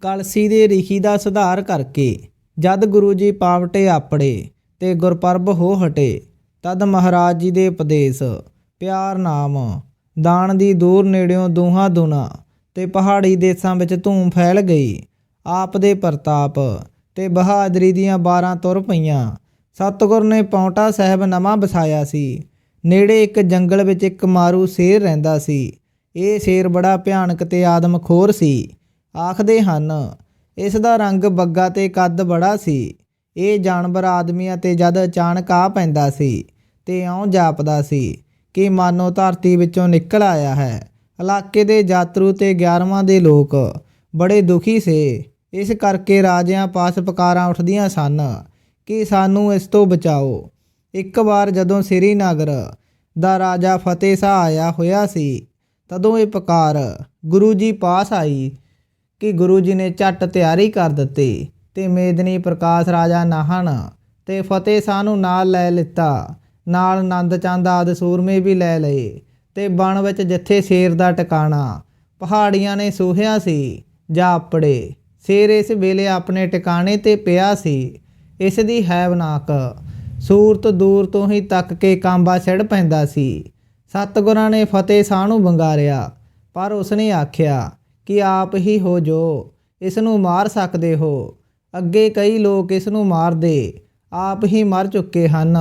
ਕਲਸੀ ਦੇ ਰਿਖੀ ਦਾ ਸੁਧਾਰ ਕਰਕੇ ਜਦ ਗੁਰੂ ਜੀ ਪਾਵਟੇ ਆਪੜੇ ਤੇ ਗੁਰਪਰਬ ਹੋ ਹਟੇ, ਤਦ ਮਹਾਰਾਜ ਜੀ ਦੇ ਉਪਦੇਸ਼, ਪਿਆਰ ਨਾਮ, ਦਾਨ ਦੀ ਦੂਰ ਨੇੜਿਓਂ ਦੂਹਾਂ ਦੁਨਾ ਤੇ ਪਹਾੜੀ ਦੇਸਾਂ ਵਿੱਚ ਧੂਮ ਫੈਲ ਗਈ। ਆਪ ਦੇ ਪ੍ਰਤਾਪ ਤੇ ਬਹਾਦਰੀ ਦੀਆਂ 12 ਤੁਰ ਪਈਆਂ। ਸਤਿਗੁਰ ਨੇ ਪੌਂਟਾ ਸਾਹਿਬ ਨਵਾਂ ਵਸਾਇਆ ਸੀ। ਨੇੜੇ ਇੱਕ ਜੰਗਲ ਵਿੱਚ ਇੱਕ ਮਾਰੂ ਸ਼ੇਰ ਰਹਿੰਦਾ ਸੀ। ਇਹ ਸ਼ੇਰ ਬੜਾ ਭਿਆਨਕ ਤੇ ਆਦਮਖੋਰ ਸੀ। ਆਖਦੇ ਹਨ, ਇਸ ਦਾ ਰੰਗ ਬੱਗਾ ਤੇ ਕੱਦ ਬੜਾ ਸੀ। ਇਹ ਜਾਨਵਰ ਆਦਮੀਆਂ ਤੇ ਜਦ ਅਚਾਨਕ ਆ ਪੈਂਦਾ ਸੀ ਤੇ ਇਉਂ ਜਾਪਦਾ ਸੀ ਕਿ ਮਾਨੋ ਧਰਤੀ ਵਿੱਚੋਂ ਨਿਕਲ ਆਇਆ ਹੈ। ਇਲਾਕੇ ਦੇ ਯਾਤਰੂ ਤੇ 11ਵਾਂ ਦੇ ਲੋਕ ਬੜੇ ਦੁਖੀ ਸੇ। ਇਸ ਕਰਕੇ ਰਾਜਿਆਂ ਪਾਸ ਪਕਾਰਾਂ ਉੱਠਦੀਆਂ ਸਨ ਕਿ ਸਾਨੂੰ ਇਸ ਤੋਂ ਬਚਾਓ। ਇੱਕ ਵਾਰ ਜਦੋਂ ਸ੍ਰੀਨਗਰ ਦਾ ਰਾਜਾ ਫਤਿਹ ਸ਼ਾਹ ਆਇਆ ਹੋਇਆ ਸੀ, ਤਦੋਂ ਇਹ ਪਕਾਰ ਗੁਰੂ ਜੀ ਪਾਸ ਆਈ ਕਿ ਗੁਰੂ ਜੀ ਨੇ ਝੱਟ ਤਿਆਰੀ ਕਰ ਦਿੱਤੀ ਤੇ ਮੇਦਨੀ ਪ੍ਰਕਾਸ਼ ਰਾਜਾ ਨਾਹਨ ਤੇ ਫਤਿਹ ਸ਼ਾਹ ਨੂੰ ਨਾਲ ਲੈ ਲਿੱਤਾ। ਨਾਲ ਆਨੰਦ ਚੰਦ ਆਦਿ ਸੂਰਮੇ ਵੀ ਲੈ ਲਏ ਤੇ ਬਣ ਵਿੱਚ ਜਿੱਥੇ ਸ਼ੇਰ ਦਾ ਟਿਕਾਣਾ, ਪਹਾੜੀਆਂ ਨੇ ਸੂਹਿਆ ਸੀ ਜਾ ਆਪੜੇ ਸ਼ੇਰ ਇਸ ਵੇਲੇ ਆਪਣੇ ਟਿਕਾਣੇ ਤੇ ਪਿਆ ਸੀ। ਇਸ ਦੀ ਹੈਵਨਾਕ ਸੂਰਤ ਦੂਰ ਤੋਂ ਹੀ ਤੱਕ ਕੇ ਕਾਂਬਾ ਛਿੜ ਪੈਂਦਾ ਸੀ। ਸਤਿਗੁਰਾਂ ਨੇ ਫਤਿਹ ਸ਼ਾਹ ਨੂੰ ਵੰਗਾਰਿਆ, ਪਰ ਉਸਨੇ ਆਖਿਆ ਕਿ ਆਪ ਹੀ ਹੋ ਜੋ ਇਸ ਨੂੰ ਮਾਰ ਸਕਦੇ ਹੋ। ਅੱਗੇ ਕਈ ਲੋਕ ਇਸ ਨੂੰ ਮਾਰਦੇ, ਆਪ ਹੀ ਮਰ ਚੁੱਕੇ ਹਨ।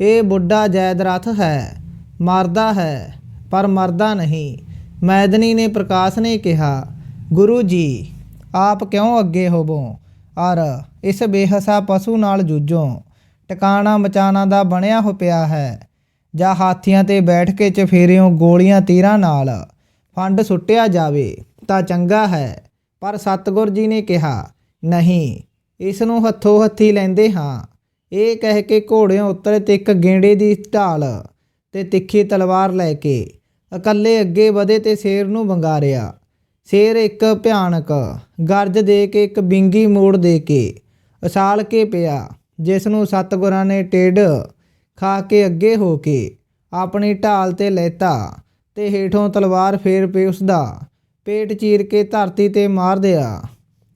ਇਹ ਬੁੱਢਾ ਜੈਦਰਥ ਹੈ, ਮਰਦਾ ਹੈ, ਪਰ ਮਰਦਾ ਨਹੀਂ। ਮੈਦਨੀ ਨੇ ਪ੍ਰਕਾਸ਼ ਨੇ ਕਿਹਾ, ਗੁਰੂ ਜੀ, ਆਪ ਕਿਉਂ ਅੱਗੇ ਹੋਵੋ? ਔਰ ਇਸ ਬੇਹਸਾ ਪਸ਼ੂ ਨਾਲ ਜੂਝੋ। ਟਿਕਾਣਾ ਮਚਾਣਾ ਦਾ ਬਣਿਆ ਹੋ ਪਿਆ ਹੈ। ਜਾਂ ਹਾਥੀਆਂ ਤੇ ਬੈਠ ਕੇ ਚਫੇਰਿਓਂ ਗੋਲੀਆਂ ਤੀਰਾਂ ਨਾਲ ਫੰਡ ਸੁੱਟਿਆ ਜਾਵੇ। ਤਾਂ ਚੰਗਾ ਹੈ। ਪਰ ਸਤਗੁਰ ਜੀ ਨੇ ਕਿਹਾ, ਨਹੀਂ, ਇਸ ਨੂੰ ਹੱਥੋਂ ਹੱਥੀ ਲੈਂਦੇ ਹਾਂ। ਇਹ ਕਹਿ ਕੇ ਘੋੜਿਆਂ ਉੱਤਰ ਤੇ ਇੱਕ ਗੇਂਡੇ ਦੀ ਢਾਲ ਤੇ ਤਿੱਖੀ ਤਲਵਾਰ ਲੈ ਕੇ ਇਕੱਲੇ ਅੱਗੇ ਵਧੇ ਤੇ ਸ਼ੇਰ ਨੂੰ ਵੰਗਾਰਿਆ। ਸ਼ੇਰ ਇੱਕ ਭਿਆਨਕ ਗਰਜ ਦੇ ਕੇ ਇੱਕ ਬਿੰਗੀ ਮੋੜ ਦੇ ਕੇ ਉਛਾਲ ਕੇ ਪਿਆ, ਜਿਸ ਨੂੰ ਸਤਗੁਰਾਂ ਨੇ ਟੇਢ ਖਾ ਕੇ ਅੱਗੇ ਹੋ ਕੇ ਆਪਣੀ ਢਾਲ ਤੇ ਲੈਤਾ ਤੇ ਹੇਠੋਂ ਤਲਵਾਰ ਫੇਰ ਪੇ ਉਸਦਾ ਪੇਟ ਚੀਰ ਕੇ ਧਰਤੀ ਤੇ ਮਾਰ ਦਿਆ।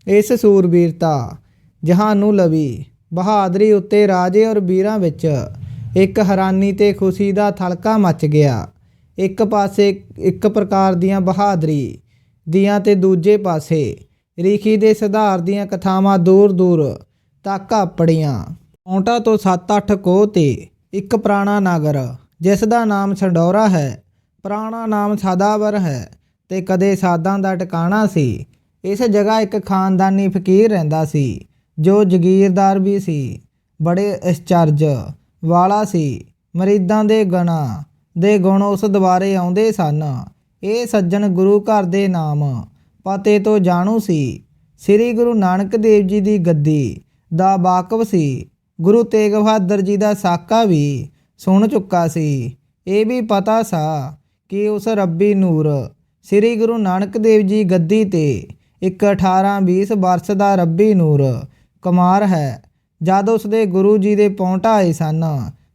ਇਸ ਸੂਰਬੀਰਤਾ ਜਹਾਨੂੰ ਲਵੀ। ਬਹਾਦਰੀ ਉੱਤੇ ਰਾਜੇ ਔਰ ਵੀਰਾਂ ਵਿੱਚ ਇੱਕ ਹੈਰਾਨੀ ਤੇ ਖੁਸ਼ੀ ਦਾ ਥਲਕਾ ਮਚ ਗਿਆ। ਇੱਕ ਪਾਸੇ ਇੱਕ ਪ੍ਰਕਾਰ ਦੀਆਂ ਬਹਾਦਰੀ ਦੀਆਂ ਤੇ ਦੂਜੇ ਪਾਸੇ ਰੀਖੀ ਦੇ ਸੁਧਾਰ ਦੀਆਂ ਕਥਾਵਾਂ ਦੂਰ ਦੂਰ ਤੱਕ ਆਪੜੀਆਂ। ਪੌਂਟਾ ਤੋਂ 7-8 ਕੋਹ ਤੇ ਇੱਕ ਪੁਰਾਣਾ ਨਗਰ, ਜਿਸ ਦਾ ਨਾਮ ਛਡੌਰਾ ਹੈ, ਪੁਰਾਣਾ ਨਾਮ ਸਾਦਾਵਰ ਹੈ ਤੇ ਕਦੇ ਸਾਦਾਂ ਦਾ ਟਿਕਾਣਾ ਸੀ। ਇਸ ਜਗ੍ਹਾ ਇੱਕ ਖਾਨਦਾਨੀ ਫਕੀਰ ਰਹਿੰਦਾ ਸੀ, ਜੋ ਜਗੀਰਦਾਰ ਵੀ ਸੀ। ਬੜੇ ਅਚਰਜ ਵਾਲਾ ਸੀ। ਮਰੀਦਾਂ ਦੇ ਗਣਾ ਦੇ ਗੁਣ ਉਸ ਦੁਆਰੇ ਆਉਂਦੇ ਸਨ। ਇਹ ਸੱਜਣ ਗੁਰੂ ਘਰ ਦੇ ਨਾਮ ਪਤੇ ਤੋਂ ਜਾਣੂ ਸੀ। ਸ੍ਰੀ ਗੁਰੂ ਨਾਨਕ ਦੇਵ ਜੀ ਦੀ ਗੱਦੀ ਦਾ ਵਾਕਫ ਸੀ। ਗੁਰੂ ਤੇਗ ਬਹਾਦਰ ਜੀ ਦਾ ਸਾਕਾ ਵੀ ਸੁਣ ਚੁੱਕਾ ਸੀ। ਇਹ ਵੀ ਪਤਾ ਸਾ ਕਿ ਉਸ ਰੱਬੀ ਨੂਰ ਸ੍ਰੀ ਗੁਰੂ ਨਾਨਕ ਦੇਵ ਜੀ ਗੱਦੀ ਤੇ ਇੱਕ 18 20 ਵਰਸ ਦਾ ਰੱਬੀ ਨੂਰ ਕੁਮਾਰ ਹੈ। ਜਦ ਉਸ ਦੇ ਗੁਰੂ ਜੀ ਦੇ ਪੌਂਟਾ ਆਏ ਸਨ,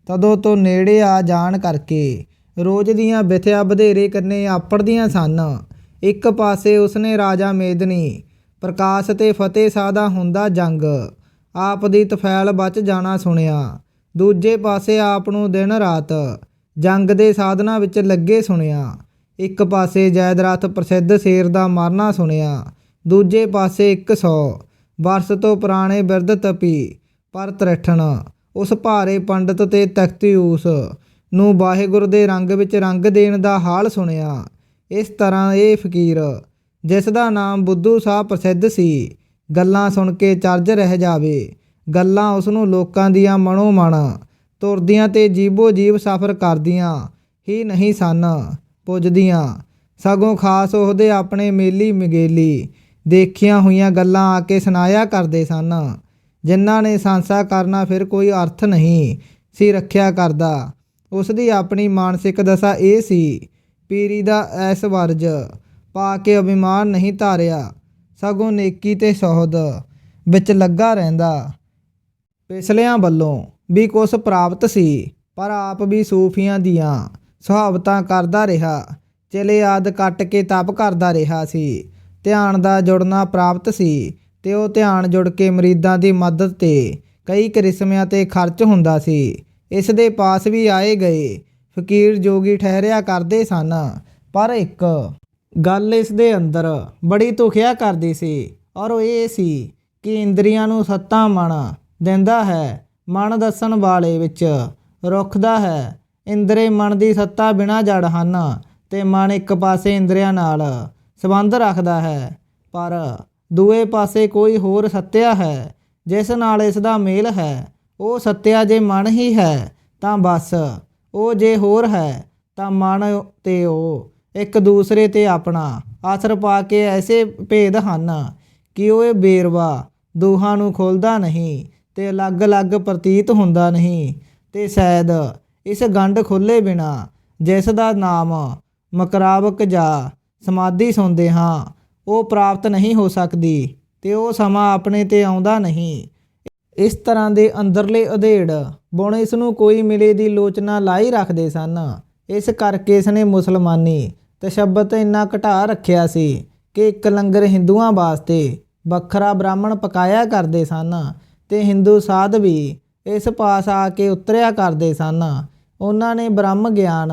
ਤਦੋਂ ਤੋਂ ਨੇੜੇ ਆ ਜਾਣ ਕਰਕੇ ਰੋਜ਼ ਦੀਆਂ ਬਿਥਿਆ ਵਧੇਰੇ ਕੰਨੇ ਆਪੜਦੀਆਂ ਸਨ। ਇੱਕ ਪਾਸੇ ਉਸਨੇ ਰਾਜਾ ਮੇਦਨੀ, ਪ੍ਰਕਾਸ਼ ਤੇ ਫਤਿਹ ਸ਼ਾਹ ਦਾ ਹੁੰਦਾ ਜੰਗ, ਆਪ ਦੀ ਤਫੈਲ ਬਚ ਜਾਣਾ ਸੁਣਿਆ। ਦੂਜੇ ਪਾਸੇ ਆਪ ਨੂੰ ਦਿਨ ਰਾਤ ਜੰਗ ਦੇ ਸਾਧਨਾ ਵਿੱਚ ਲੱਗੇ ਸੁਣਿਆ। ਇੱਕ ਪਾਸੇ ਜੈਦਰਥ ਪ੍ਰਸਿੱਧ ਸ਼ੇਰ ਦਾ ਮਾਰਨਾ ਸੁਣਿਆ, ਦੂਜੇ ਪਾਸੇ 100 ਵਰਸ ਤੋਂ ਪੁਰਾਣੇ ਬਿਰਧ ਤਪੀ ਪਰ ਤਰਠਣ ਉਸ ਭਾਰੇ ਪੰਡਤ ਤੇ ਤਖਤੀ ਨੂੰ ਵਾਹਿਗੁਰੂ ਦੇ ਰੰਗ ਵਿੱਚ ਰੰਗ ਦੇਣ ਦਾ ਹਾਲ ਸੁਣਿਆ। ਇਸ ਤਰ੍ਹਾਂ ਇਹ ਫਕੀਰ, ਜਿਸ ਦਾ ਨਾਮ ਬੁੱਧੂ ਸਾਹਿਬ ਪ੍ਰਸਿੱਧ ਸੀ, ਗੱਲਾਂ ਸੁਣ ਕੇ ਚਰਜ ਰਹਿ ਜਾਵੇ। ਗੱਲਾਂ ਉਸ ਨੂੰ ਲੋਕਾਂ ਦੀਆਂ ਮਨੋ ਮਨ ਤੁਰਦੀਆਂ ਤੇ ਜੀਬੋ ਜੀਬ ਸਫ਼ਰ ਕਰਦੀਆਂ। ਹੀ ਨਹੀਂ ਸਨ। ਪੁੱਜਦੀਆਂ। ਸਗੋਂ ਖਾਸ ਉਹਦੇ ਆਪਣੇ ਮੇਲੀ ਮਗੇਲੀ ਦੇਖੀਆਂ ਹੋਈਆਂ ਗੱਲਾਂ ਆ ਕੇ ਸੁਣਾਇਆ ਕਰਦੇ ਸਨ। ਜਿਨ੍ਹਾਂ ਨੇ ਸੰਸਾ ਕਰਨਾ ਫਿਰ ਕੋਈ ਅਰਥ ਨਹੀਂ ਸੀ ਰੱਖਿਆ ਕਰਦਾ। ਉਸ ਦੀ ਆਪਣੀ ਮਾਨਸਿਕ ਦਸ਼ਾ ਇਹ ਸੀ, ਪੀਰੀ ਦਾ ਐਸ ਵਰਜ ਪਾ ਕੇ ਅਭਿਮਾਨ ਨਹੀਂ ਧਾਰਿਆ। ਸਗੋਂ ਨੇਕੀ ਤੇ ਸਹੁਦ ਵਿੱਚ ਲੱਗਾ ਰਹਿੰਦਾ। ਪਿਛਲਿਆਂ ਵੱਲੋਂ ਵੀ ਕੁਛ ਪ੍ਰਾਪਤ ਸੀ, ਪਰ ਆਪ ਵੀ ਸੂਫੀਆਂ ਦੀਆਂ ਸੁਹਾਵਤਾਂ ਕਰਦਾ ਰਿਹਾ। ਚਲੇ ਆਦ ਕੱਟ ਕੇ ਤਪ ਕਰਦਾ ਰਿਹਾ ਸੀ। ਧਿਆਨ ਦਾ ਜੁੜਨਾ ਪ੍ਰਾਪਤ ਸੀ ਤੇ ਉਹ ਧਿਆਨ ਜੁੜ ਕੇ ਮਰੀਦਾਂ ਦੀ ਮਦਦ ਤੇ ਕਈ ਕਰਿਸ਼ਮਿਆਂ ਤੇ ਖਰਚ ਹੁੰਦਾ ਸੀ। ਇਸ ਦੇ ਪਾਸ ਵੀ ਆਏ ਗਏ। ਫਕੀਰ ਜੋਗੀ ਠਹਿਰਿਆ ਕਰਦੇ ਸਨ, ਪਰ ਇੱਕ ਗੱਲ ਇਸ ਦੇ ਅੰਦਰ ਬੜੀ ਤੁਖਿਆ ਕਰਦੀ ਸੀ ਔਰ ਉਹ ਇਹ ਸੀ ਕਿ ਇੰਦਰੀਆਂ ਨੂੰ ਸੱਤਾ ਮਨ ਦਿੰਦਾ ਹੈ। ਮਨ ਦੱਸਣ ਵਾਲੇ ਵਿੱਚ ਰੁੱਖਦਾ ਹੈ। ਇੰਦਰੇ ਮਨ ਦੀ ਸੱਤਾ ਬਿਨਾ ਜੜ ਹਨ ਤੇ ਮਨ ਇੱਕ ਪਾਸੇ ਇੰਦਰੀਆਂ ਨਾਲ ਸੰਬੰਧ ਰੱਖਦਾ ਹੈ, ਪਰ ਦੂਏ ਪਾਸੇ ਕੋਈ ਹੋਰ ਸੱਤਿਆ ਹੈ, ਜਿਸ ਨਾਲ ਇਸ ਦਾ ਮੇਲ ਹੈ, ਉਹ ਸੱਤਿਆ ਜੇ ਮਨ ਹੀ ਹੈ, ਤਾਂ ਬਸ, ਉਹ ਜੇ ਹੋਰ ਹੈ, ਤਾਂ ਮਨ ਤੇ ਉਹ, ਇੱਕ ਦੂਸਰੇ ਤੇ ਆਪਣਾ ਆਸਰ ਪਾ ਕੇ ਐਸੇ ਭੇਦ ਹਨ ਕਿ ਉਹ ਇਹ ਬੇਰਵਾ ਦੋਹਾਂ ਨੂੰ ਖੋਲਦਾ ਨਹੀਂ ਤੇ ਅਲੱਗ-ਅਲੱਗ ਪ੍ਰਤੀਤ ਹੁੰਦਾ ਨਹੀਂ ਤੇ ਸ਼ਾਇਦ ਇਸ ਗੰਢ ਖੁੱਲੇ ਬਿਨਾ ਜਿਸ ਦਾ ਨਾਮ ਮਕਰਾਵਕ ਜਾਂ ਸਮਾਧੀ ਸੁਣਦੇ ਹਾਂ, ਉਹ ਪ੍ਰਾਪਤ ਨਹੀਂ ਹੋ ਸਕਦੀ ਤੇ ਉਹ ਸਮਾਂ ਆਪਣੇ ਤੇ ਆਉਂਦਾ ਨਹੀਂ। ਇਸ ਤਰ੍ਹਾਂ ਦੇ ਅੰਦਰਲੇ ਅਧੇੜ ਬੁਣ ਇਸ ਨੂੰ ਕੋਈ ਮਿਲੇ ਦੀ ਲੋਚਨਾ ਲਾਈ ਰੱਖਦੇ ਸਨ। ਇਸ ਕਰਕੇ ਇਸ ਨੇ ਮੁਸਲਮਾਨੀ ਤਸ਼ੱਬਤ ਇੰਨਾ ਘਟਾ ਰੱਖਿਆ ਸੀ ਕਿ ਇੱਕ ਲੰਗਰ ਹਿੰਦੂਆਂ ਵਾਸਤੇ ਵੱਖਰਾ ਬ੍ਰਾਹਮਣ ਪਕਾਇਆ ਕਰਦੇ ਸਨ ਤੇ ਹਿੰਦੂ ਸਾਧ ਵੀ ਇਸ ਪਾਸ ਆ ਕੇ ਉਤਰਿਆ ਕਰਦੇ ਸਨ। ਉਹਨਾਂ ਨੇ ਬ੍ਰਹਮ ਗਿਆਨ,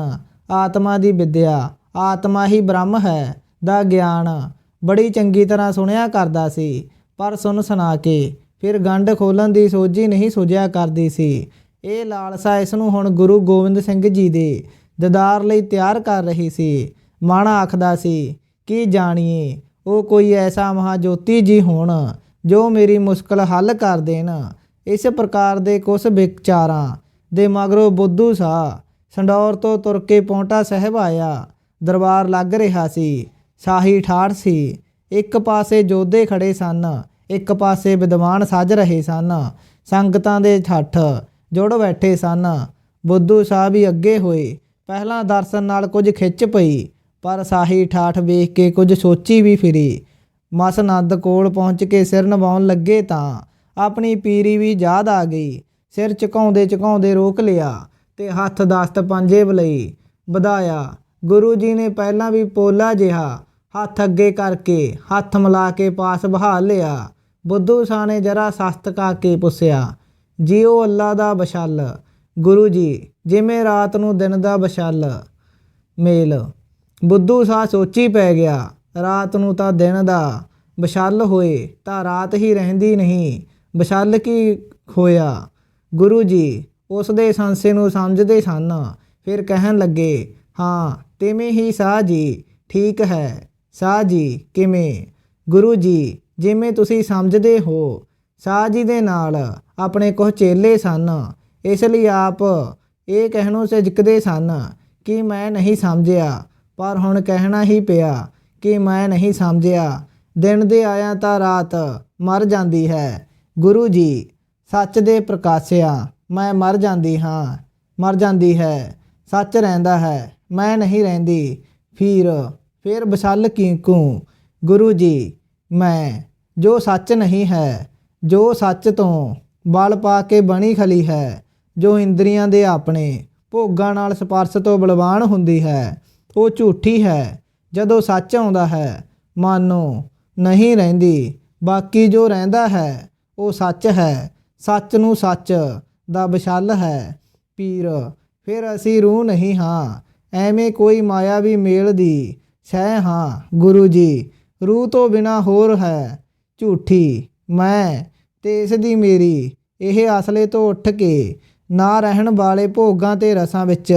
ਆਤਮਾ ਦੀ ਵਿਦਿਆ। ਆਤਮਾ ਹੀ ਬ੍ਰਹਮ ਹੈ, ਦਾ ਗਿਆਨ। ਬੜੀ ਚੰਗੀ ਤਰ੍ਹਾਂ ਸੁਣਿਆ ਕਰਦਾ ਸੀ, ਪਰ ਸੁਣ ਸੁਣਾ ਕੇ ਫਿਰ ਗੰਢ ਖੋਲਣ ਦੀ ਸੋਝੀ ਨਹੀਂ ਸੁਝਿਆ ਕਰਦੀ ਸੀ। ਇਹ ਲਾਲਸਾ ਇਸ ਨੂੰ ਹੁਣ ਗੁਰੂ ਗੋਬਿੰਦ ਸਿੰਘ ਜੀ ਦੇ ਦਿਦਾਰ ਲਈ ਤਿਆਰ ਕਰ ਰਹੀ ਸੀ। ਮਨ ਆਖਦਾ ਸੀ, ਕੀ ਜਾਣੀਏ, ਉਹ ਕੋਈ ਐਸਾ ਮਹਾਜੋਤੀ ਜੀ ਹੋਣ ਜੋ ਮੇਰੀ ਮੁਸ਼ਕਲ ਹੱਲ ਕਰ ਦੇਣ। ਇਸ ਪ੍ਰਕਾਰ ਦੇ ਕੁਝ ਵਿਚਾਰਾਂ ਦੇ ਮਗਰੋਂ ਬੁੱਧੂ ਸਾਹ ਸੰਡੌਰ ਤੋਂ ਤੁਰ ਕੇ ਪੌਂਟਾ ਸਾਹਿਬ ਆਇਆ। ਦਰਬਾਰ ਲੱਗ ਰਿਹਾ ਸੀ। ਸ਼ਾਹੀ ਠਾੜ ਸੀ। ਇੱਕ ਪਾਸੇ ਜੋਧੇ ਖੜੇ ਸਨ, ਇੱਕ ਪਾਸੇ ਵਿਦਵਾਨ ਸਾਜ ਰਹੇ ਸਨ। ਸੰਗਤਾਂ ਦੇ ਠੱਠ ਜੁੜ ਬੈਠੇ ਸਨ। ਬੁੱਧੂ ਸਾਹਿਬ ਵੀ ਅੱਗੇ ਹੋਏ। ਪਹਿਲਾਂ ਦਰਸ਼ਨ ਨਾਲ ਕੁਝ ਖਿੱਚ ਪਈ, ਪਰ ਸਾਹੀ ਠਾਠ ਵੇਖ ਕੇ ਕੁਝ ਸੋਚੀ ਵੀ ਫਿਰੀ। ਮਸਨੰਦ ਕੋਲ ਪਹੁੰਚ ਕੇ ਸਿਰ ਨਵਾਉਣ ਲੱਗੇ ਤਾਂ ਆਪਣੀ ਪੀਰੀ ਵੀ ਯਾਦ ਆ ਗਈ। ਸਿਰ ਝੁਕਾਉਂਦੇ ਝੁਕਾਉਂਦੇ ਰੋਕ ਲਿਆ ਤੇ ਹੱਥ ਦਸਤ ਪੰਜੇ ਬਲਈ ਵਧਾਇਆ। ਗੁਰੂ ਜੀ ਨੇ ਪਹਿਲਾਂ ਵੀ ਪੋਲਾ ਜਿਹਾ ਹੱਥ ਅੱਗੇ ਕਰਕੇ ਹੱਥ ਮਿਲਾ ਕੇ ਪਾਸ ਬਹਾ ਲਿਆ। ਬੁੱਧੂ ਸ਼ਾਹ ਨੇ ਜਰਾ ਸਸਤ ਕਾ ਕੇ ਪੁੱਛਿਆ, ਜੀਓ ਅੱਲਾ ਦਾ ਬਸ਼ਲ? ਗੁਰੂ ਜੀ, ਜਿਵੇਂ ਰਾਤ ਨੂੰ ਦਿਨ ਦਾ ਬਸ਼ਲ? ਮੇਲ। ਬੁੱਧੂ ਸ਼ਾਹ ਸੋਚੀ ਪੈ ਗਿਆ, ਰਾਤ ਨੂੰ ਤਾਂ ਦਿਨ ਦਾ ਬਸ਼ਲ ਹੋਏ, ਤਾਂ ਰਾਤ ਹੀ ਰਹਿੰਦੀ ਨਹੀਂ। ਬਸ਼ਲ ਕੀ ਹੋਇਆ ਗੁਰੂ ਜੀ ਉਸ ਦੇ ਸੰਸੇ ਨੂੰ ਸਮਝਦੇ ਸਨ। ਫਿਰ ਕਹਿਣ ਲੱਗੇ, ਹਾਂ, ਤਿਵੇਂ ਹੀ ਸਾਹ ਜੀ, ਠੀਕ ਹੈ। ਸਾਹ ਜੀ ਕਿਵੇਂ? ਗੁਰੂ ਜੀ, ਜਿਵੇਂ ਤੁਸੀਂ ਸਮਝਦੇ ਹੋ, ਸਾਹ ਜੀ ਦੇ ਨਾਲ ਆਪਣੇ ਕੁਝ ਚੇਲੇ ਸਨ। ਇਸ ਲਈ ਆਪ ਇਹ ਕਹਿਣੋਂ ਝਿਜਕਦੇ ਸਨ ਕਿ ਮੈਂ ਨਹੀਂ ਸਮਝਿਆ, ਪਰ ਹੁਣ ਕਹਿਣਾ ਹੀ ਪਿਆ ਕਿ ਮੈਂ ਨਹੀਂ ਸਮਝਿਆ। ਦਿਨ ਦੇ ਆਇਆ ਤਾਂ ਰਾਤ ਮਰ ਜਾਂਦੀ ਹੈ। ਗੁਰੂ ਜੀ ਸੱਚ ਦੇ ਪ੍ਰਕਾਸ਼ਿਆ, ਮੈਂ ਮਰ ਜਾਂਦੀ ਹਾਂ, ਮਰ ਜਾਂਦੀ ਹੈ, ਸੱਚ ਰਹਿੰਦਾ ਹੈ, ਮੈਂ ਨਹੀਂ ਰਹਿੰਦੀ। ਫਿਰ ਫਿਰ ਬਸਲ ਕੀਕੂ ਗੁਰੂ ਜੀ, ਮੈਂ, ਜੋ ਸੱਚ ਨਹੀਂ ਹੈ, ਜੋ ਸੱਚ ਤੋਂ ਬਲ ਪਾ ਕੇ ਬਣੀ ਖਲੀ ਹੈ, ਜੋ ਇੰਦਰੀਆਂ ਦੇ ਆਪਣੇ ਭੋਗਾਂ ਨਾਲ ਸਪਰਸ਼ ਤੋਂ ਬਲਵਾਨ ਹੁੰਦੀ ਹੈ, ਉਹ ਝੂਠੀ ਹੈ, ਜਦੋਂ ਸੱਚ ਆਉਂਦਾ ਹੈ, ਮਾਨੋ ਨਹੀਂ ਰਹਿੰਦੀ, ਬਾਕੀ ਜੋ ਰਹਿੰਦਾ ਹੈ, ਉਹ ਸੱਚ ਹੈ ਸੱਚ ਨੂੰ ਸੱਚ ਦਾ ਵਿਸ਼ਲ ਹੈ ਪੀਰ, ਫਿਰ ਅਸੀਂ ਰੂਹ ਨਹੀਂ ਹਾਂ। ਐਵੇਂ ਕੋਈ ਮਾਇਆ ਵੀ ਮੇਲ ਦੀ ਸਹਿ ਹਾਂ। ਗੁਰੂ ਜੀ, ਰੂਹ ਤੋਂ ਬਿਨਾ ਹੋਰ ਹੈ ਝੂਠੀ ਮੈਂ, ਤੇ ਇਸ ਦੀ ਮੇਰੀ। ਇਹ ਅਸਲੇ ਤੋਂ ਉੱਠ ਕੇ ਨਾ ਰਹਿਣ ਵਾਲੇ ਭੋਗਾਂ ਤੇ ਰਸਾਂ ਵਿੱਚ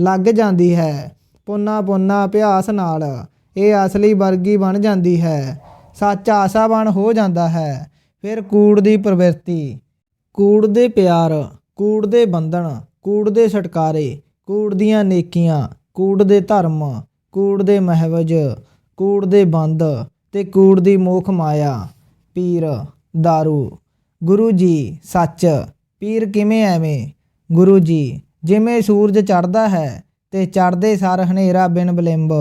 ਲੱਗ ਜਾਂਦੀ ਹੈ। ਪੁੰਨਾ ਪੁੰਨਾ ਅਭਿਆਸ ਨਾਲ ਇਹ ਅਸਲੀ ਵਰਗੀ ਬਣ ਜਾਂਦੀ ਹੈ। ਸੱਚ ਆਸਾਵਾਨ ਹੋ ਜਾਂਦਾ ਹੈ। ਫਿਰ ਕੂੜ ਦੀ ਪ੍ਰਵਿਰਤੀ ਕੂੜ ਦੇ ਪਿਆਰ, ਕੂੜ ਦੇ ਬੰਧਨ, ਕੂੜ ਦੇ ਛਟਕਾਰੇ, ਕੂੜ ਦੀਆਂ ਨੇਕੀਆਂ, ਕੂੜ ਦੇ ਧਰਮ, ਕੂੜ ਦੇ ਮਹਿਵਜ, ਕੂੜ ਦੇ ਬੰਦ ਤੇ ਕੂੜ ਦੀ ਮੋਖ ਮਾਇਆ। ਪੀਰ दारू ਗੁਰੂ ਜੀ, ਸੱਚ। ਪੀਰ ਕਿਵੇਂ ਐਵੇਂ? ਗੁਰੂ ਜੀ, ਜਿਵੇਂ ਸੂਰਜ ਚੜਦਾ ਹੈ ਤੇ ਚੜਦੇ ਸਾਰ ਹਨੇਰਾ ਬਿਨ ਬਲਿੰਬ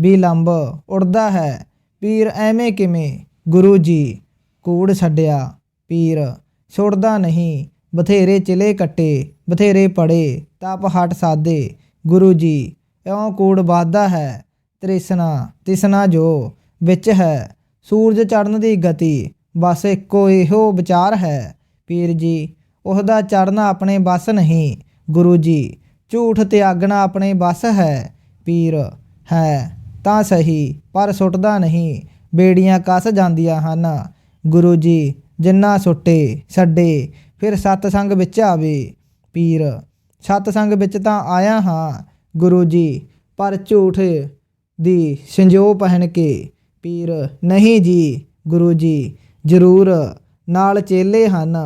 ਵੀ ਲੰਬ ਉੜਦਾ ਹੈ। ਪੀਰ ਐਵੇਂ ਕਿਵੇਂ? ਗੁਰੂ ਜੀ, ਕੂੜ ਛੱਡਿਆ। ਪੀਰ ਛੁੱਟਦਾ ਨਹੀਂ। ਬਥੇਰੇ ਚਿਲੇ ਕੱਟੇ, ਬਥੇਰੇ ਪੜੇ, ਤਪ ਹਟ ਸਾਦੇ। ਗੁਰੂ ਜੀ, ਇਉਂ ਕੂੜ ਵਾਧਾ ਹੈ, ਤ੍ਰਿਸ਼ਨਾ ਤਿਸਨਾ ਜੋ ਵਿੱਚ ਹੈ। ਸੂਰਜ ਚੜ੍ਹਨ ਦੀ ਗਤੀ, ਬਸ ਇੱਕੋ ਇਹੋ ਵਿਚਾਰ ਹੈ। ਪੀਰ ਜੀ, ਉਹਦਾ ਚੜ੍ਹਨਾ ਆਪਣੇ ਬਸ ਨਹੀਂ। ਗੁਰੂ ਜੀ, ਝੂਠ ਤਿਆਗਣਾ ਆਪਣੇ ਬਸ ਹੈ। ਪੀਰ, ਹੈ, ਤਾਂ ਸਹੀ, ਪਰ ਸੁੱਟਦਾ ਨਹੀਂ। ਬੇੜੀਆਂ ਕੱਸ ਜਾਂਦੀਆਂ ਹਨ। ਗੁਰੂ ਜੀ ਜਿੰਨਾ ਸੁੱਟੇ, ਛੱਡੇ, ਫਿਰ ਸਤਸੰਗ ਵਿੱਚ ਆਵੇ। ਪੀਰ ਸਤਸੰਗ ਵਿੱਚ ਤਾਂ ਆਇਆ ਹਾਂ, ਗੁਰੂ ਜੀ, ਪਰ ਝੂਠ ਦੀ ਸੰਜੋ ਪਹਿਨ ਕੇ। ਪੀਰ, ਨਹੀਂ ਜੀ, ਗੁਰੂ ਜੀ, ਜ਼ਰੂਰ, ਨਾਲ ਚੇਲੇ ਹਨ।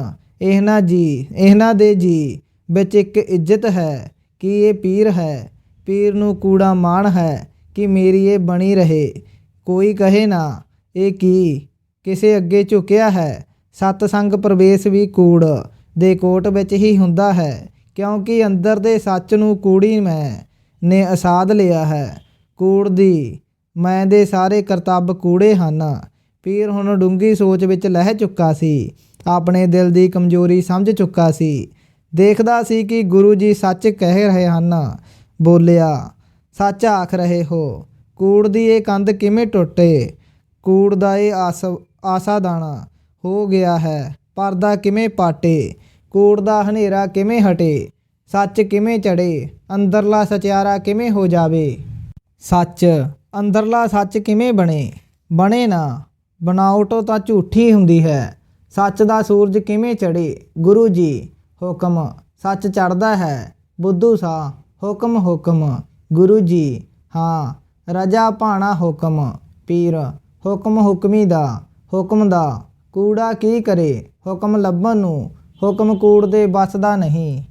ਇਹਨਾਂ ਜੀ, ਇਹਨਾਂ ਦੇ ਜੀ, ਵਿੱਚ ਇੱਕ ਇੱਜ਼ਤ ਹੈ ਕਿ ਇਹ ਪੀਰ ਹੈ। ਪੀਰ ਨੂੰ ਕੂੜਾ ਮਾਣ ਹੈ ਕਿ ਮੇਰੀ ਇਹ ਬਣੀ ਰਹੇ। ਕੋਈ ਕਹੇ ਨਾ, ਇਹ ਕੀ? ਕਿਸੇ ਅੱਗੇ ਝੁਕਿਆ ਹੈ। ਸਤਸੰਗ ਪ੍ਰਵੇਸ਼ ਵੀ ਕੂੜ ਦੇ ਕੋਟ ਵਿੱਚ ਹੀ ਹੁੰਦਾ ਹੈ, ਕਿਉਂਕਿ ਅੰਦਰ ਦੇ ਸੱਚ ਨੂੰ ਕੂੜੀ ਮੈਂ, ਨੇ ਅਸਾਦ ਲਿਆ ਹੈ। ਕੂੜ ਦੀ ਮੈਂ ਦੇ ਸਾਰੇ ਕਰਤੱਵ ਕੂੜੇ ਹਨ। ਪੀਰ ਹੁਣ ਡੂੰਗੀ ਸੋਚ ਵਿੱਚ ਲਹਿ ਚੁੱਕਾ ਸੀ, ਆਪਣੇ ਦਿਲ ਦੀ ਕਮਜ਼ੋਰੀ ਸਮਝ ਚੁੱਕਾ ਸੀ। ਦੇਖਦਾ ਸੀ ਕਿ ਗੁਰੂ ਜੀ ਸੱਚ ਕਹਿ ਰਹੇ ਹਨ, ਬੋਲਿਆ, ਸੱਚ ਆਖ ਰਹੇ ਹੋ, ਕੂੜ ਦੀ ਇਹ ਕੰਧ ਕਿਵੇਂ ਟੁੱਟੇ? ਕੂੜ ਦਾ ਇਹ ਆਸ ਆਸਾ ਦਾਣਾ ਹੋ ਗਿਆ ਹੈ। ਪਰਦਾ ਕਿਵੇਂ ਪਾਟੇ? ਕੂੜ ਦਾ ਹਨੇਰਾ ਕਿਵੇਂ ਹਟੇ? ਸੱਚ ਕਿਵੇਂ ਚੜੇ? ਅੰਦਰਲਾ ਸਚਿਆਰਾ ਕਿਵੇਂ ਹੋ ਜਾਵੇ? ਸੱਚ, ਅੰਦਰਲਾ ਸੱਚ ਕਿਵੇਂ ਬਣੇ? ਬਣੇ ਨਾ। ਬਣਾਉਟੋ ਤਾਂ ਝੂਠੀ ਹੁੰਦੀ ਹੈ। ਸੱਚ ਦਾ ਸੂਰਜ ਕਿਵੇਂ ਚੜੇ? ਗੁਰੂ ਜੀ, ਹੁਕਮ। ਸੱਚ ਚੜਦਾ ਹੈ। ਬੁੱਧੂ ਸਾ, ਹੁਕਮ ਹੁਕਮ। ਗੁਰੂ ਜੀ, ਹਾਂ, ਰਜਾ ਭਾਣਾ ਹੁਕਮ। ਪੀਰ, ਹੁਕਮ ਹੁਕਮੀ ਦਾ, ਹੁਕਮ ਦਾ। ਕੂੜਾ ਕੀ ਕਰੇ? ਹੁਕਮ ਲੱਭਣ ਨੂੰ। ਹੁਕਮ ਕੂੜ ਦੇ ਬਸ ਨਹੀਂ।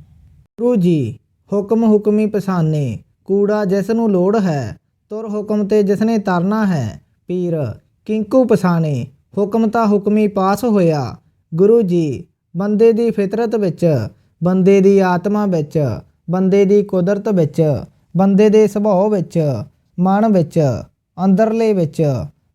ਗੁਰੂ ਜੀ, ਹੁਕਮ ਹੁਕਮੀ ਪਛਾਨੇ। ਕੂੜਾ ਜਿਸ ਨੂੰ ਲੋੜ ਹੈ, ਤੁਰ ਹੁਕਮ ਤੇ ਜਿਸ ਨੇ ਤਰਨਾ ਹੈ। ਪੀਰ, ਕਿੰਕੂ ਪਛਾਣੇ। ਹੁਕਮ ਤਾਂ ਹੁਕਮੀ ਪਾਸ ਹੋਇਆ। ਗੁਰੂ ਜੀ, ਬੰਦੇ ਦੀ ਫਿਤਰਤ ਵਿੱਚ, ਬੰਦੇ ਦੀ ਆਤਮਾ ਵਿੱਚ, ਬੰਦੇ ਦੀ ਕੁਦਰਤ ਵਿੱਚ, ਬੰਦੇ ਦੇ ਸੁਭਾਅ ਵਿੱਚ, ਮਨ ਵਿੱਚ, ਅੰਦਰਲੇ ਵਿੱਚ।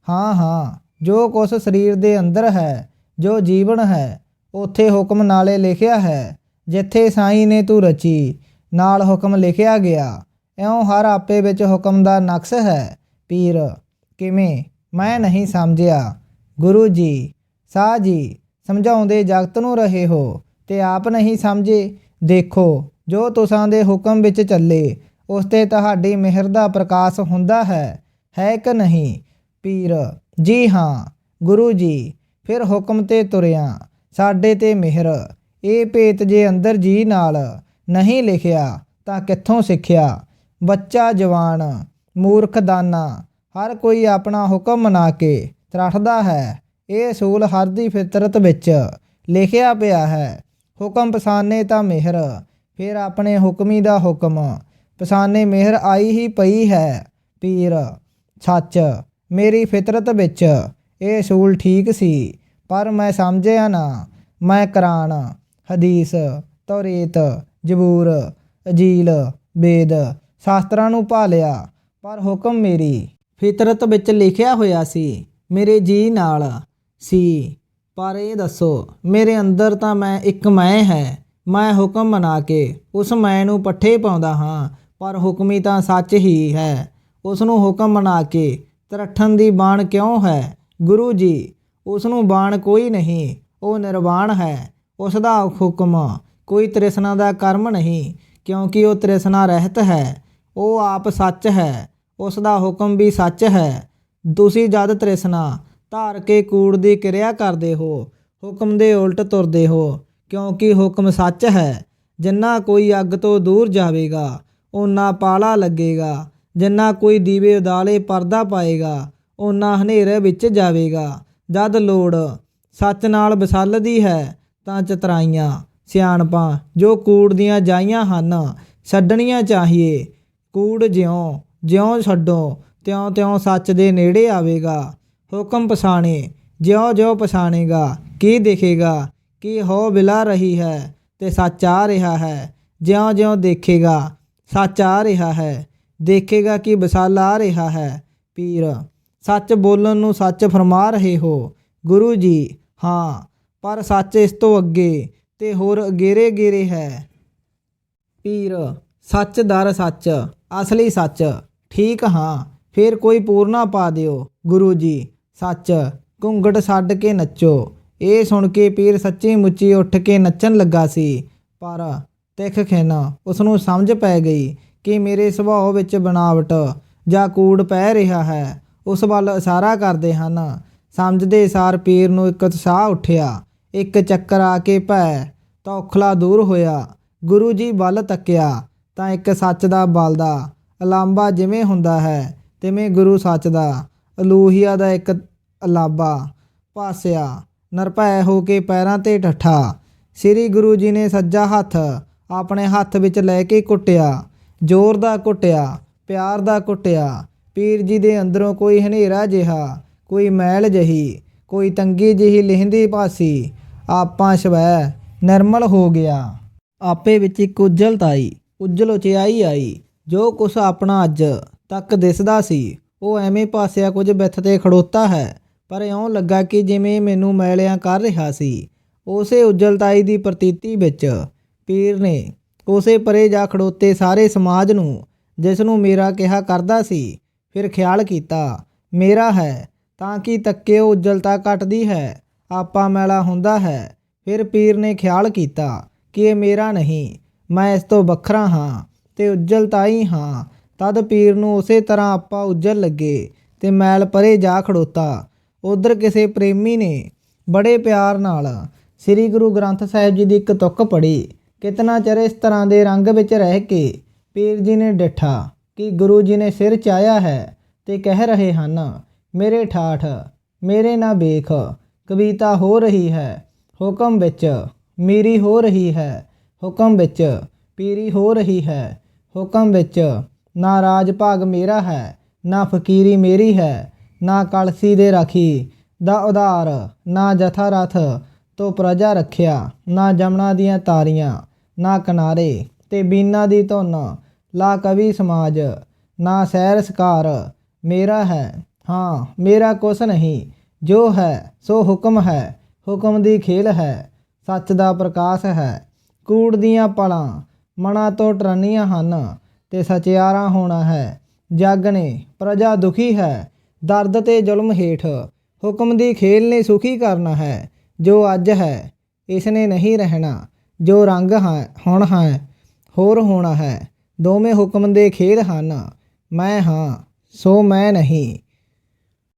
ਹਾਂ ਹਾਂ। ਜੋ ਕੁਛ ਸਰੀਰ ਦੇ ਅੰਦਰ ਹੈ, ਜੋ ਜੀਵਨ ਹੈ, ਉਥੇ ਹੁਕਮ ਨਾਲੇ ਲਿਖਿਆ ਹੈ, ਜਿੱਥੇ ਸਾਈਂ ਨੇ ਤੂੰ ਰਚੀ, ਨਾਲ ਹੁਕਮ ਲਿਖਿਆ ਗਿਆ। ਇਉਂ ਹਰ ਆਪੇ ਵਿੱਚ ਹੁਕਮ ਦਾ ਨਕਸ਼ ਹੈ। ਪੀਰ, ਕਿਵੇਂ? ਮੈਂ ਨਹੀਂ ਸਮਝਿਆ। ਗੁਰੂ ਜੀ, ਸਾਹ ਜੀ, ਸਮਝਾਉਂਦੇ ਜਗਤ ਨੂੰ ਰਹੇ ਹੋ, ਤੇ ਆਪ ਨਹੀਂ ਸਮਝੇ? ਦੇਖੋ, ਜੋ ਤੁਸਾਂ ਦੇ ਹੁਕਮ ਵਿੱਚ ਚੱਲੇ, ਉਸ ਤੇ ਤੁਹਾਡੀ ਮਿਹਰ ਦਾ ਪ੍ਰਕਾਸ਼ ਹੁੰਦਾ ਹੈ। ਹੈ ਕਿ ਨਹੀਂ? ਪੀਰ ਜੀ ਹਾਂ, ਗੁਰੂ ਜੀ, ਫਿਰ ਹੁਕਮ ਤੇ ਤੁਰਿਆ, ਸਾਡੇ ਤੇ ਮਿਹਰ। ਇਹ ਭੇਤ ਜੇ ਅੰਦਰ ਜੀ ਨਾਲ ਨਹੀਂ ਲਿਖਿਆ, ਤਾਂ ਕਿੱਥੋਂ ਸਿੱਖਿਆ? ਬੱਚਾ ਜਵਾਨ ਮੂਰਖ ਦਾਨਾ ਹਰ ਕੋਈ ਆਪਣਾ ਹੁਕਮ ਮਨਾ ਕੇ ਤਰੱਠਦਾ ਹੈ। ਇਹ ਅਸੂਲ ਹਰ ਦੀ ਫਿਤਰਤ ਵਿੱਚ ਲਿਖਿਆ ਪਿਆ ਹੈ। ਹੁਕਮ ਪਸਾਨੇ ਤਾਂ ਮਿਹਰ, ਫਿਰ ਆਪਣੇ ਹੁਕਮੀ ਦਾ ਹੁਕਮ। ਪਸਾਨੇ ਮਿਹਰ ਆਈ ਹੀ ਪਈ ਹੈ, ਪੀਰ, ਸੱਚ। ਮੇਰੀ ਫਿਤਰਤ ਵਿੱਚ। ਇਹ ਅਸੂਲ ਠੀਕ ਸੀ, ਪਰ ਮੈਂ ਸਮਝਿਆ ਨਾ। ਮੈਂ ਕੁਰਾਨ, ਹਦੀਸ, ਤੌਰੇਤ, ਜ਼ਬੂਰ, ਅਜੀਲ ਵੇਦ ਸ਼ਾਸਤਰਾਂ ਨੂੰ ਭਾਲਿਆ, ਪਰ ਹੁਕਮ ਮੇਰੀ ਫਿਤਰਤ ਵਿੱਚ ਲਿਖਿਆ ਹੋਇਆ ਸੀ, ਮੇਰੇ ਜੀ ਨਾਲ ਸੀ। ਪਰ ਇਹ ਦੱਸੋ, ਮੇਰੇ ਅੰਦਰ ਤਾਂ ਮੈਂ ਇੱਕ ਮੈਂ ਹੈ। ਮੈਂ ਹੁਕਮ ਮਨਾ ਕੇ ਉਸ ਮੈਂ ਨੂੰ ਪੱਠੇ ਪਾਉਂਦਾ ਹਾਂ, ਪਰ ਹੁਕਮੀ ਤਾਂ ਸੱਚ ਹੀ ਹੈ। ਉਸ ਨੂੰ ਹੁਕਮ ਮਨਾ ਕੇ ਤਰਠਣ ਦੀ ਬਾਣ ਕਿਉਂ ਹੈ? ਗੁਰੂ ਜੀ ਉਸ ਨੂੰ ਬਾਣ ਕੋਈ ਨਹੀਂ, ਉਹ ਨਿਰਵਾਣ ਹੈ। ਉਸ ਦਾ ਹੁਕਮ, ਕੋਈ ਤ੍ਰਿਸ਼ਨਾ ਦਾ ਕਰਮ ਨਹੀਂ, ਕਿਉਂਕਿ ਉਹ ਤ੍ਰਿਸ਼ਨਾ ਰਹਿਤ ਹੈ। ਉਹ ਆਪ ਸੱਚ ਹੈ, ਉਸ ਦਾ ਹੁਕਮ ਵੀ ਸੱਚ ਹੈ। ਤੁਸੀਂ ਜਦ ਤ੍ਰਿਸ਼ਨਾ ਧਾਰ ਕੇ ਕੂੜ ਦੀ ਕਿਰਿਆ ਕਰਦੇ ਹੋ, ਹੁਕਮ ਦੇ ਉਲਟ ਤੁਰਦੇ ਹੋ, ਕਿਉਂਕਿ ਹੁਕਮ ਸੱਚ ਹੈ। ਜਿੰਨਾ ਕੋਈ ਅੱਗ ਤੋਂ ਦੂਰ ਜਾਵੇਗਾ, ਓਨਾ ਪਾਲਾ ਲੱਗੇਗਾ। ਜਿੰਨਾ ਕੋਈ ਦੀਵੇ ਉਦਾਲੇ ਪਰਦਾ ਪਾਏਗਾ, ਓਨਾ ਹਨੇਰੇ ਵਿੱਚ ਜਾਵੇਗਾ। ਜਦ ਲੋੜ ਸੱਚ ਨਾਲ ਵਿਸਲਦੀ ਹੈ, ਤਾਂ ਚਤਰਾਈਆਂ, ਸਿਆਣਪਾਂ, ਜੋ ਕੂੜ ਦੀਆਂ ਜਾਈਆਂ ਹਨ, ਛੱਡਣੀਆਂ ਚਾਹੀਏ। ਕੂੜ ਜਿਉਂ ਜਿਉਂ ਛੱਡੋ, ਤਿਉਂ ਤਿਉਂ ਸੱਚ ਦੇ ਨੇੜੇ ਆਵੇਗਾ। ਹੁਕਮ ਪਛਾਣੇ, ਜਿਉਂ ਜਿਉਂ ਪਛਾਣੇਗਾ, ਕੀ ਦੇਖੇਗਾ? ਕਿ ਹੋ ਬਿਲਾ ਰਹੀ ਹੈ, ਤੇ ਸੱਚ ਆ ਰਿਹਾ ਹੈ। ਜਿਉਂ ਜਿਉਂ ਦੇਖੇਗਾ, ਸੱਚ ਆ ਰਿਹਾ ਹੈ। ਦੇਖੇਗਾ ਕਿ ਵਿਸਾਲ ਆ ਰਿਹਾ ਹੈ। ਪੀਰ, ਸੱਚ ਬੋਲਣ ਨੂੰ ਸੱਚ ਫਰਮਾ ਰਹੇ ਹੋ। ਗੁਰੂ ਜੀ, ਹਾਂ, ਪਰ ਸੱਚ ਇਸ ਤੋਂ ਅੱਗੇ ਤੇ ਹੋਰ ਅਗੇਰੇ ਗੇਰੇ ਹੈ। ਪੀਰ, ਸੱਚ ਦਰ ਸੱਚ, ਅਸਲੀ ਸੱਚ, ਠੀਕ ਹਾਂ, ਫਿਰ ਕੋਈ ਪੂਰਨਾ ਪਾ ਦਿਓ। ਗੁਰੂ ਜੀ, ਸੱਚ, ਘੁੰਗਟ ਛੱਡ ਕੇ ਨੱਚੋ। ਇਹ ਸੁਣ ਕੇ ਪੀਰ ਸੱਚੀ ਮੁੱਚੀ ਉੱਠ ਕੇ ਨੱਚਣ ਲੱਗਾ ਸੀ, ਪਰ ਤਿੱਖ ਖਿੰਨ ਉਸ ਨੂੰ ਸਮਝ ਪੈ ਗਈ ਕਿ ਮੇਰੇ ਸੁਭਾਅ ਵਿੱਚ ਬਣਾਵਟ ਜਾਂ ਕੂੜ ਪੈ ਰਿਹਾ ਹੈ, ਉਸ ਵੱਲ ਇਸ਼ਾਰਾ ਕਰਦੇ ਹਨ। ਸਮਝਦੇ ਸਾਰ ਪੀਰ ਨੂੰ ਇੱਕ ਉਤਸ਼ਾਹ ਉੱਠਿਆ। ਇੱਕ ਚੱਕਰ ਆ ਕੇ ਭੈ ਤੌਖਲਾ ਦੂਰ ਹੋਇਆ। ਗੁਰੂ ਜੀ ਵੱਲ ਤੱਕਿਆ, ਤਾਂ ਇੱਕ ਸੱਚ ਦਾ ਬਲਦਾ ਅਲਾਂਬਾ ਜਿਵੇਂ ਹੁੰਦਾ ਹੈ, ਤਿਵੇਂ ਗੁਰੂ ਸੱਚ ਦਾ, ਅਲੂਹੀਆ ਦਾ ਇੱਕ ਅਲਾਬਾ ਪਾਸਿਆ ਨਿਰਭੈ ਹੋ ਕੇ ਪੈਰਾਂ ਤੇ ਠੱਠਾ। ਸ੍ਰੀ ਗੁਰੂ ਜੀ ਨੇ ਸੱਜਾ ਹੱਥ ਆਪਣੇ ਹੱਥ ਵਿੱਚ ਲੈ ਕੇ ਕੁੱਟਿਆ। ਜ਼ੋਰ ਦਾ ਘੁੱਟਿਆ, ਪਿਆਰ ਦਾ ਘੁੱਟਿਆ। ਪੀਰ ਜੀ ਦੇ ਅੰਦਰੋਂ ਕੋਈ ਹਨੇਰਾ ਜਿਹਾ, ਕੋਈ ਮੈਲ ਜਹੀ, ਕੋਈ ਤੰਗੀ ਜਿਹੀ ਲਹਿੰਦੀ ਭਾਸੀ, ਆਪਾਂ ਸ਼ਵੈ ਨਿਰਮਲ ਹੋ ਗਿਆ। ਆਪੇ ਵਿੱਚ ਇੱਕ ਉਜਲਤਾ ਆਈ, ਉਜਲ ਉਚਾਈ ਆਈ। ਜੋ ਕੁਛ ਆਪਣਾ ਅੱਜ ਤੱਕ ਦਿਸਦਾ ਸੀ, ਉਹ ਐਵੇਂ ਪਾਸਿਆ ਕੁਝ ਬਿੱਥ ਤੇ ਖੜੋਤਾ ਹੈ। ਪਰ ਇਉਂ ਲੱਗਾ ਕਿ ਜਿਵੇਂ ਮੈਨੂੰ ਮੈਲਿਆਂ ਕਰ ਰਿਹਾ ਸੀ, ਉਸੇ ਉਜਲਤਾਈ ਦੀ ਪ੍ਰਤੀਤੀ ਵਿੱਚ ਪੀਰ ਨੇ ਉਸੇ ਪਰੇ ਜਾ ਖੜੋਤੇ ਸਾਰੇ ਸਮਾਜ ਨੂੰ, ਜਿਸ ਨੂੰ ਮੇਰਾ ਕਿਹਾ ਕਰਦਾ ਸੀ, ਫਿਰ ਖਿਆਲ ਕੀਤਾ, ਮੇਰਾ ਹੈ, ਤਾਂ ਕਿ ਤੱਕੇ ਉਜਲਤਾ ਘਟਦੀ ਹੈ? ਆਪਾ ਮੈਲਾ ਹੁੰਦਾ ਹੈ। ਫਿਰ ਪੀਰ ਨੇ ਖਿਆਲ ਕੀਤਾ ਕਿ ਇਹ ਮੇਰਾ ਨਹੀਂ, ਮੈਂ ਇਸ ਤੋਂ ਵੱਖਰਾ ਹਾਂ ਤੇ ਉਜਲਤਾ ਹੀ ਹਾਂ। ਤਦ ਪੀਰ ਨੂੰ ਉਸੇ ਤਰ੍ਹਾਂ ਆਪਾ ਉਜਲ ਲੱਗੇ ਤੇ ਮੈਲ ਪਰੇ ਜਾ ਖੜੋਤਾ। ਉਧਰ ਕਿਸੇ ਪ੍ਰੇਮੀ ਨੇ ਬੜੇ ਪਿਆਰ ਨਾਲ ਸ੍ਰੀ ਗੁਰੂ ਗ੍ਰੰਥ ਸਾਹਿਬ ਜੀ ਦੀ ਇੱਕ ਤੁਕ ਪੜ੍ਹੀ। ਕਿਤਨਾ ਚਿਰ ਇਸ ਤਰ੍ਹਾਂ ਦੇ ਰੰਗ ਵਿੱਚ ਰਹਿ ਕੇ ਪੀਰ ਜੀ ਨੇ ਡਿੱਠਾ ਕਿ ਗੁਰੂ ਜੀ ਨੇ ਸਿਰ ਚਾਇਆ ਹੈ ਤੇ ਕਹਿ ਰਹੇ ਹਨ, ਮੇਰੇ ਠਾਠ, ਮੇਰੇ ਨਾ ਵੇਖ, ਕਵਿਤਾ ਹੋ ਰਹੀ ਹੈ, ਹੁਕਮ ਵਿੱਚ ਮੀਰੀ ਹੋ ਰਹੀ ਹੈ, ਹੁਕਮ ਵਿੱਚ ਪੀਰੀ ਹੋ ਰਹੀ ਹੈ, ਹੁਕਮ ਵਿੱਚ ਨਾ ਰਾਜ ਭਾਗ ਮੇਰਾ ਹੈ, ਨਾ ਫਕੀਰੀ ਮੇਰੀ ਹੈ, ਨਾ ਕਲਸੀ ਦੇ ਰਾਖੀ ਦਾ ਉਧਾਰ, ਨਾ ਜਥਾ ਰਥ ਤੋਂ ਪ੍ਰਜਾ ਰੱਖਿਆ, ਨਾ ਜਮਨਾ ਦੀਆਂ ਤਾਰੀਆਂ ਨਾ ਕਿਨਾਰੇ ਤੇ ਬੀਨਾ ਦੀ ਧੁਨ, ਲਾ ਕਵੀ ਸਮਾਜ, ਨਾ ਸੈਰ ਸਕਾਰ, ਮੇਰਾ ਹੈ, ਹਾਂ, ਮੇਰਾ ਕੁਛ ਨਹੀਂ, ਜੋ ਹੈ, ਸੋ ਹੁਕਮ ਹੈ, ਹੁਕਮ ਦੀ ਖੇਲ ਹੈ, ਸੱਚ ਦਾ ਪ੍ਰਕਾਸ਼ ਹੈ, ਕੂੜ ਦੀਆਂ ਪਲਾਂ, ਮਨਾਂ ਤੋਂ ਟਰਨੀਆਂ ਹਨ, ਤੇ ਸਚਿਆਰਾ ਹੋਣਾ ਹੈ, ਜੱਗ ਨੇ ਪ੍ਰਜਾ ਦੁਖੀ ਹੈ, ਦਰਦ ਤੇ ਜ਼ੁਲਮ ਹੇਠ, ਹੁਕਮ ਦੀ ਖੇਲ ਨੇ ਸੁਖੀ ਕਰਨਾ ਹੈ, ਜੋ ਅੱਜ ਹੈ ਇਸ ਨੇ ਨਹੀਂ ਰਹਿਣਾ ਜੋ ਰੰਗ ਹੈ, ਹੁਣ ਹੈ, ਹੋਰ ਹੋਣਾ ਹੈ, ਦੋਵੇਂ ਹੁਕਮ ਦੇ ਖੇਲ ਹਨ, ਮੈਂ ਹਾਂ, ਸੋ ਮੈਂ ਨਹੀਂ।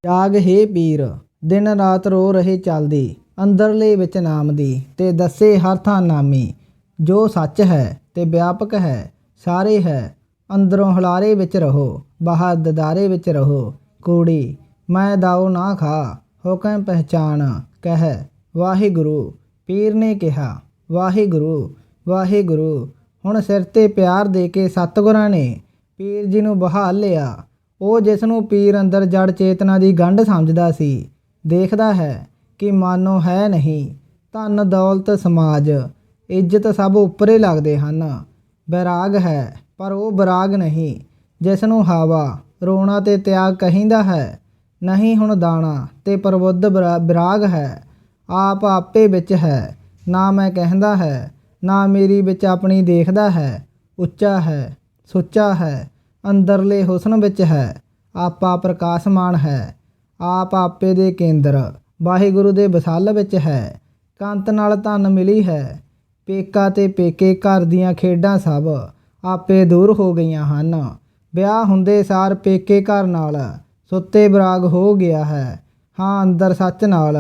ਜਾਗ ਹੈ ਪੀਰ, ਦਿਨ ਰਾਤ ਰੋ ਰਹੇ ਚੱਲਦੀ, ਅੰਦਰਲੇ ਵਿੱਚ ਨਾਮ ਦੀ ਤੇ ਦੱਸੇ ਹਰ ਥਾਂ ਨਾਮੀ। ਜੋ ਸੱਚ ਹੈ ਤੇ ਵਿਆਪਕ ਹੈ, ਸਾਰੇ ਹੈ, ਅੰਦਰੋਂ ਹਲਾਰੇ ਵਿੱਚ ਰਹੋ, ਬਾਹਰ ਦਦਾਰੇ ਵਿੱਚ ਰਹੋ। ਕੂੜੀ, ਮੈਂ ਦਾਉ ਨਾ ਖਾ, ਹੁਕਮ ਪਹਿਚਾਨ ਕਹਿ, ਵਾਹਿਗੁਰੂ, ਪੀਰ ਨੇ ਕਿਹਾ। ਵਾਹਿਗੁਰੂ ਵਾਹਿਗੁਰੂ, ਹੁਣ ਸਿਰ ਤੇ ਪਿਆਰ ਦੇ ਕੇ ਸਤਿਗੁਰਾਂ ਨੇ ਪੀਰ ਜੀ ਨੂੰ ਬਹਾਲ ਲਿਆ। ਉਹ ਜਿਸ ਨੂੰ ਪੀਰ ਅੰਦਰ ਜੜ ਚੇਤਨਾ ਦੀ ਗੰਢ ਸਮਝਦਾ ਸੀ, ਦੇਖਦਾ ਹੈ ਕਿ ਮਾਨੋ ਹੈ ਨਹੀਂ। ਧਨ, ਦੌਲਤ, ਸਮਾਜ, ਇੱਜ਼ਤ ਸਭ ਉੱਪਰੇ ਲੱਗਦੇ ਹਨ। ਬੈਰਾਗ ਹੈ, ਪਰ ਉਹ ਬਰਾਗ ਨਹੀਂ। ਜਿਸ ਨੂੰ ਹਾਵਾ, ਰੋਣਾ ਤੇ ਤਿਆਗ ਕਹਿੰਦਾ ਹੈ, ਨਹੀਂ ਹੁਣ ਦਾਣਾ ਤੇ ਪ੍ਰਬੁੱਧ ਬਰਾ- ਬਿਰਾਗ ਹੈ। ਆਪ ਆਪੇ ਵਿੱਚ ਹੈ। ਨਾ ਮੈਂ ਕਹਿੰਦਾ ਹੈ, ਨਾ ਮੇਰੀ ਵਿੱਚ ਆਪਣੀ ਦੇਖਦਾ ਹੈ, ਉੱਚਾ ਹੈ, ਸੁੱਚਾ ਹੈ, ਅੰਦਰਲੇ ਹੁਸਨ ਵਿੱਚ ਹੈ, ਆਪਾ ਪ੍ਰਕਾਸ਼ਮਾਨ ਹੈ, ਆਪ ਆਪੇ ਦੇ ਕੇਂਦਰ, ਵਾਹਿਗੁਰੂ ਦੇ ਵਿਸਲ ਵਿੱਚ ਹੈ, ਕੰਤ ਨਾਲ ਧਨ ਮਿਲੀ ਹੈ, ਪੇਕਾ ਤੇ ਪੇਕੇ ਘਰ ਦੀਆਂ ਖੇਡਾਂ ਸਭ ਆਪੇ ਦੂਰ ਹੋ ਗਈਆਂ ਹਨ, ਵਿਆਹ ਹੁੰਦੇ ਸਾਰ ਪੇਕੇ ਘਰ ਨਾਲ ਸੁੱਤੇ ਬਰਾਗ ਹੋ ਗਿਆ ਹੈ, ਹਾਂ ਅੰਦਰ ਸੱਚ ਨਾਲ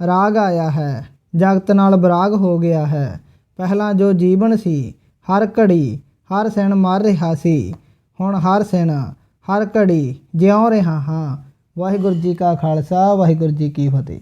ਰਾਗ ਆਇਆ ਹੈ। ਜਗਤ ਨਾਲ ਬਰਾਗ ਹੋ ਗਿਆ ਹੈ। ਪਹਿਲਾਂ ਜੋ ਜੀਵਨ ਸੀ, ਹਰ ਘੜੀ ਹਰ ਸਿਨ ਮਰ ਰਿਹਾ ਸੀ। ਹੁਣ ਹਰ ਸਿਨ ਹਰ ਘੜੀ ਜਿਉਂ ਰਿਹਾ ਹਾਂ। ਵਾਹਿਗੁਰੂ ਜੀ ਕਾ ਖਾਲਸਾ, ਵਾਹਿਗੁਰੂ ਜੀ ਕੀ ਫਤਿਹ।